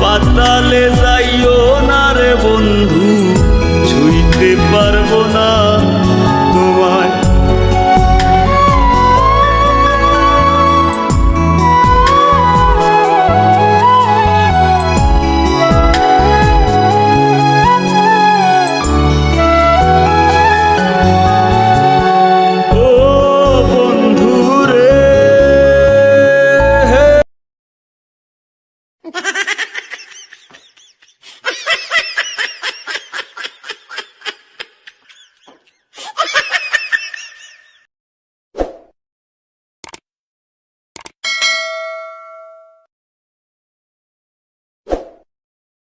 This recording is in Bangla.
পাতালে যাইও না রে বন্ধু ছুঁইতে পারব না।